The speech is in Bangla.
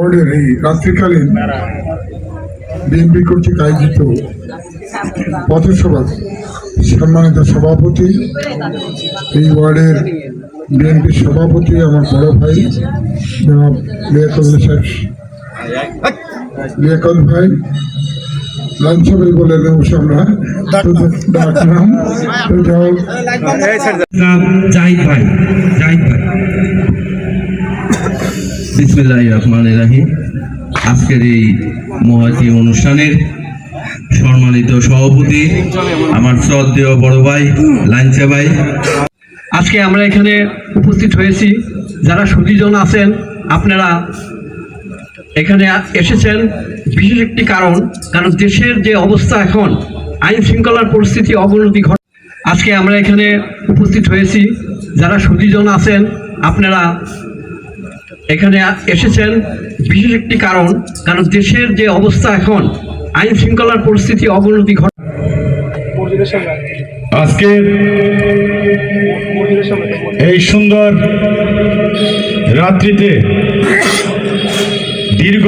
ওয়ার্ডের এই রাত্রিকালীন বিএনপি কর্তৃক আয়োজিত পথসভা সম্মানিত সভাপতি এই ওয়ার্ডের বিএনপির সভাপতি আমার বড় ভাই জনাব লিয়াকত ভাই লাঞ্ছবিল বলে অবশ্য আমরা। ডাকলাম জাহিদ ভাই জাহিদ ভাই। রহমান রাহিম। আজকের এই মহতী অনুষ্ঠানের সম্মানিত সভাপতি, আমার শ্রদ্ধেয় বড় ভাই, লাঞ্চা ভাই। আজকে আমরা এখানে উপস্থিত হয়েছি। যারা সুদীজন আছেন, আপনারা এখানে এসেছেন। বিশেষ একটি কারণ কারণ দেশের যে অবস্থা এখন আইন শৃঙ্খলার পরিস্থিতি অবনতি ঘট আজকে আমরা এখানে উপস্থিত হয়েছি। যারা সুদীজন আছেন, আপনারা এখানে এসেছেন বিশেষ একটি কারণ কারণ দেশের যে অবস্থা এখন, আইন শৃঙ্খলার পরিস্থিতি অবনতি ঘটে আজকে এই সুন্দর রাত্রিতে দীর্ঘ